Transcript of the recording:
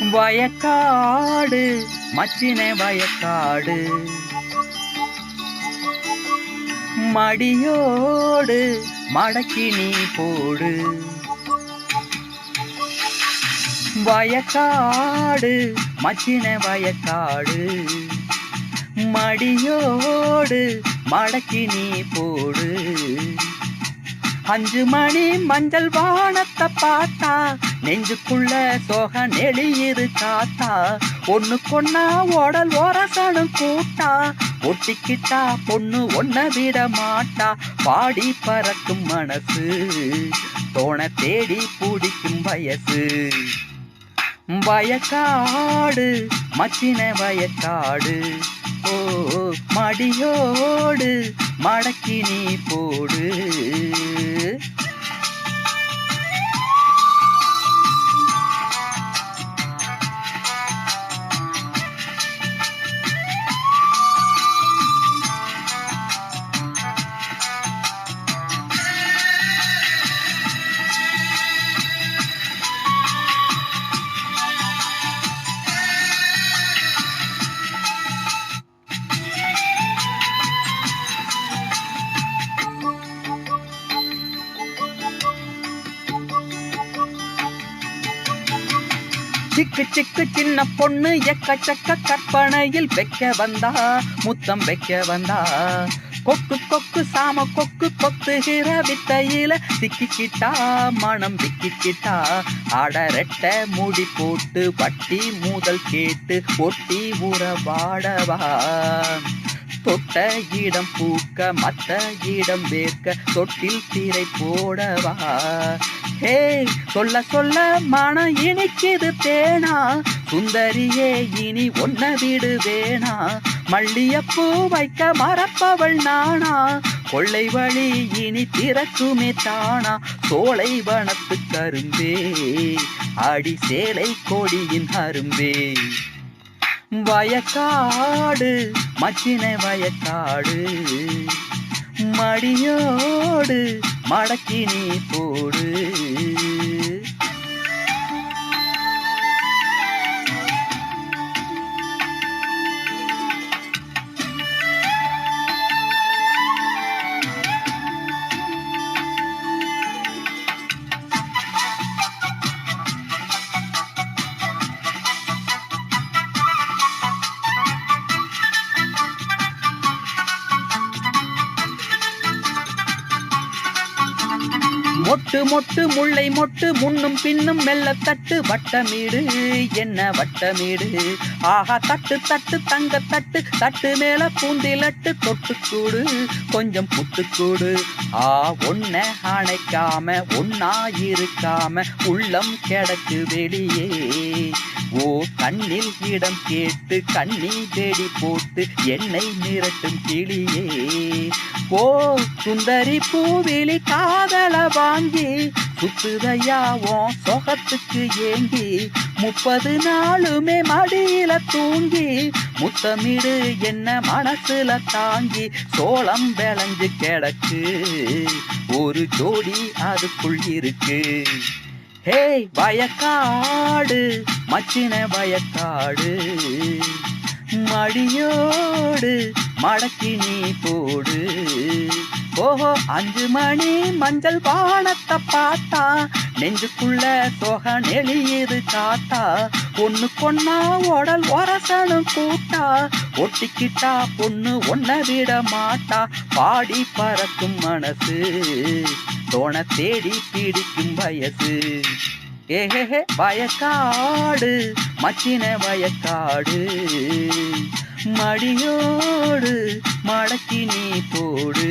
வயக்காடு மச்சின வயக்காடு. மடியோடு மடக்கி நீ போடு. வயக்காடு மச்சின வயக்காடு. மடியோடு மடக்கி நீ போடு. அஞ்சு மணி மஞ்சள் வானத்தை பார்த்தா நெஞ்சுக்குள்ள சோக நெளியுது காத்தா ஒன்னு கொன்னா ஓடல் ஓரசனும் கூட்டா. ஒட்டிக்கிட்டா பொண்ணு ஒன்ன விட மாட்டா. பாடி பறக்கும் மனசு தோண தேடி பிடிக்கும் வயசு. வயக்காடு மச்சின வயக்காடு. ஓ மடியோடு மடக்கி நீ போடு. சிக்கு சிக்கு சின்ன பொண்ணு எக்கச்சக்க கற்பனையில் வைக்க வந்தா முத்தம் வைக்க வந்தா. கொக்கு கொக்கு சாம கொக்கு கொத்துகிற வித்தையில சிக்கிக்கிட்டா மனம் விக்கிக்கிட்டா அடரெட்ட மூடி போட்டு வட்டி மூதல் கேட்டு ஒட்டி உறவாடவா. தொட்ட இடம் பூக்க மத்த இடம் வேர்க்க தொட்டில் தீரை போடவா? ஹே சொல்ல சொல்ல மனம் இனிக்குது தேனா சுந்தரியே இனி ஒன்ன வீடு வேணா. மல்லியப்பூ வைக்க மறப்பவள் நானா கொள்ளை வழி இனி திறக்குமே தானா. சோலை வனத்து கரும்பே அடி சேலை கொடியின் அரும்பே. வயக்காடு மச்சினை வயக்காடு. மடியோடு மடக்கி நீ போடு. மொட்டு மொட்டு முல்லை மொட்டு முன்னும் பின்னும் மெல்ல தட்டு. வட்டமீடு என்ன வட்டமீடு? ஆஹா தட்டு தட்டு தங்க தட்டு தட்டு மேல பூந்திலட்டு தொட்டுக்கூடு கொஞ்சம் புட்டுக்கூடு. ஆ ஒன்ன அணைக்காம ஒன்னா இருக்காம உள்ளம் கிடக்கு வெளியே. ஓ கண்ணில் இடம் கேட்டு கண்ணி தேடி போட்டு என்னை மிரட்டும் கிளியே. ஓ சுந்தரி பூவிழி காதல வாங்கி சுத்துதையாவும் சொகத்துக்கு ஏங்கி முப்பது நாளுமே மடியில தூங்கி முத்தமிடு என்ன மனசுல தாங்கி சோளம் விளைஞ்சு கிடக்கு. ஒரு ஜோடி அதுக்குள் இருக்கு. ஹே வயக்காடு மச்சின வயக்காடு. மடியோடு மடக்கி நீ போடு. ஓஹோ அஞ்சு மணி மஞ்சள் பானத்தை பார்த்தா நெஞ்சுக்குள்ள தொகை நெளியுது காத்தா பொண்ணு கொன்னா உடல் ஒரசனும் கூட்டா ஒட்டிக்கிட்டா பொண்ணு ஒன்ன விட மாட்டா. பாடி பறக்கும் மனசு தோண தேடி பிடிக்கும் வயசு. ஏஹே வயக்காடு மச்சின வயக்காடு. மடியோடு மடக்கி நீ போடு.